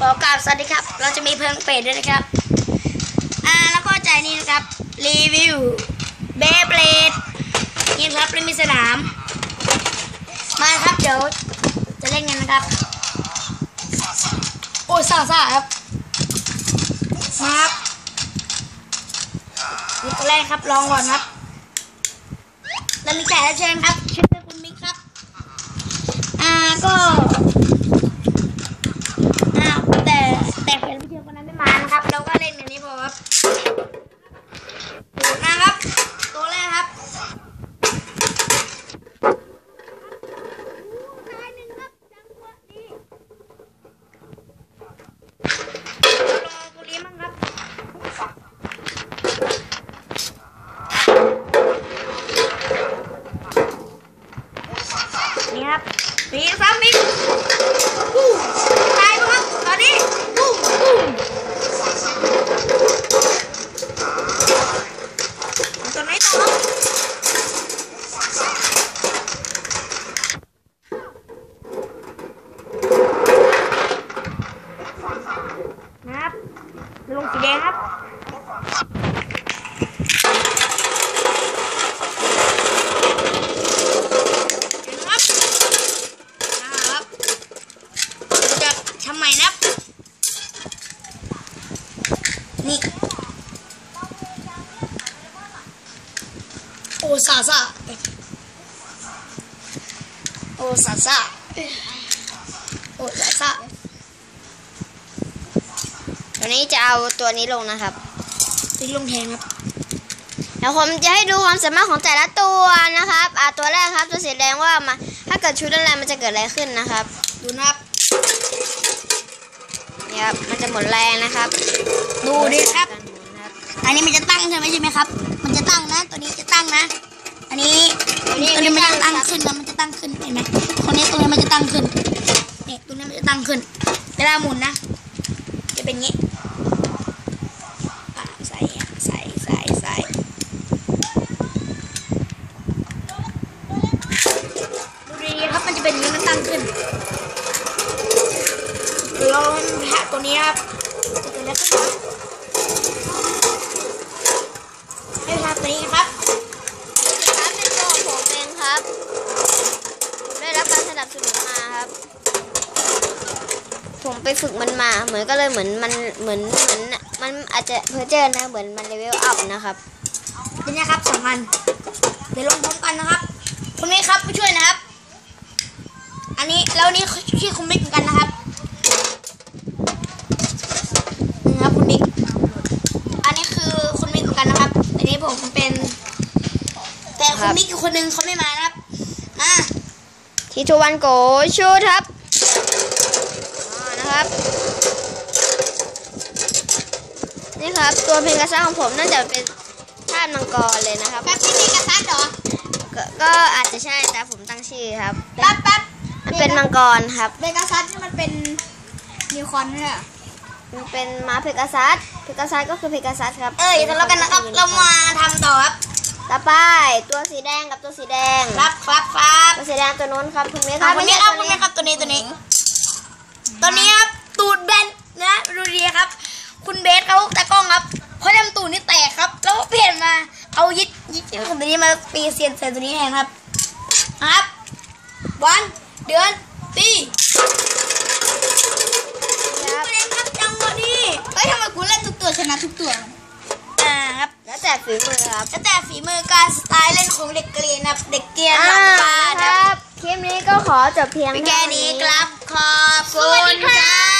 ขอกราบสวัสดีครับ เราจะมีเพลิงเป็ดด้วยนะครับ อ่าแล้วก็ใจนี้นะครับ รีวิวเบเบลดนี่ครับเล่นมีสนาม มาครับเดี๋ยวจะเล่นกันนะครับ โอ้ยซ่าซ่าครับ มาครับนี่ตัวแรกครับลองก่อนครับแล้วมีแขกรับเชิญครับชื่อคุณมิกครับ อ่าก็ อ้าวแต่แต่แขกรับเชิญคนนั้นไม่มานะครับ เราก็เล่นกันนี้พอครับดูนะครับ ตัวแรกครับตายหนึ่งครับจังหวะนี้รอตัวนี้มั้งครับ นี่ครับมีซ้ำอีกตายปะครับตอนนี้อู้อู้ตัวไหนต่อครับนะครับลงสีแดงครับ นะครับนะครับจะ ทำใหม่นะครับนี่ โอซาซาโอซาซาโอซาซาวันนี้จะเอาตัวนี้ลงนะครับตีลงแทนครับแล้วผมจะให้ดูความสามารถของแต่ละตัวนะครับอ่าตัวแรกครับ ตัวสีแดงว่ามาถ้าเกิดชุดอะไรมันจะเกิดอะไรขึ้นนะครับ ดูนะครับ นี่ครับมันจะหมดแรงนะครับดูดิครับการหมุนนะครับ อันนี้มันจะตั้งใช่ไหมใช่ไหมครับ มันจะตั้งนะตัวนี้จะตั้งนะ อันนี้ตัวนี้มันจะตั้งขึ้นนะมันจะตั้งขึ้นเห็นไหมคนนี้ตรงนี้มันจะตั้งขึ้นนี่ตรงนี้มันจะตั้งขึ้นเวลาหมุนนะ จะเป็นงี้อะใส่ใส่ใส่ใส่ดูดีๆครับ มันจะเป็นอย่างนี้มันตั้งขึ้นเราแพะ ตัวนี้ครับจะเป็นแล้วขึ้นให้ทำตัวนี้ครับครับเป็นตัวของผมเองครับผมได้รับการสนับสนุนมาครับ ผมไปฝึกมันมา เหมือนก็เลยเหมือนมันเหมือนเหมือนมันอาจจะเพอเจอร์นะเหมือนมันเลเวลอัพนะครับนี่นะครับสองพันเดี๋ยวลงพร้อมกันนะครับคนนี้ครับผู้ช่วยนะครับ อันนี้แล้วนี่ชื่อคุณมิกเหมือนกันนะครับนี่ครับคุณมิก อันนี้คือคุณมิกเหมือนกันนะครับ อันนี้ผมเป็น แต่คุณมิกอีกคนนึงเขาไม่มานะครับอ่าทีทูวันโกชูดครับอ๋อนะครับ นี่ครับ ตัวเพลงกระซ่าของผมน่าจะเป็นธาตุมังกรเลยนะครับแป๊บที่มีกระซัดเหรอก็ก็อาจจะใช่แต่ผมตั้งชื่อครับแป๊บแป๊บมันเป็นมังกรครับเบกาซัสนี่มันเป็นนิวคอนเนี่ยมันเป็นม้าเพกาซัสเพกาซัสก็คือเพกาซัสครับ เอ้ยทะเลาะกันนะครับ เรามาทำต่อครับ ต่อไปตัวสีแดงกับตัวสีแดงครับครับครับตัวสีแดงตัวนู้นครับคุณเมย์ครับวันนี้ครับตัวัวนนี้ครับตัวนี้ตัวนี้ ตัวนี้ครับตูดแบนนะดูดีครับ คุณเบสเขาตากล้องครับเขาทำตูดนี่แตกครับ แล้วก็เปลี่ยนมาเอายึดยึดของตัวนี้มาปีเซียนใส่ตัวนี้แทนครับครับวันเดือนปีครับตัวเองครับจังหวะนี้เฮ้ยทำไมกูเล่นทุกตัวชนะทุกตัวอ่าครับ แล้วแต่ ฝีมือครับ แล้วแต่ฝีมือการสไตล์เล่นของเด็กเกรียนนะครับเด็กเกรียนหลัอ่างบ้านคนะรับคลิปนี้ก็ขอจบเพียงเป็นเท่า แค่นี้ครับขอบคุณครับ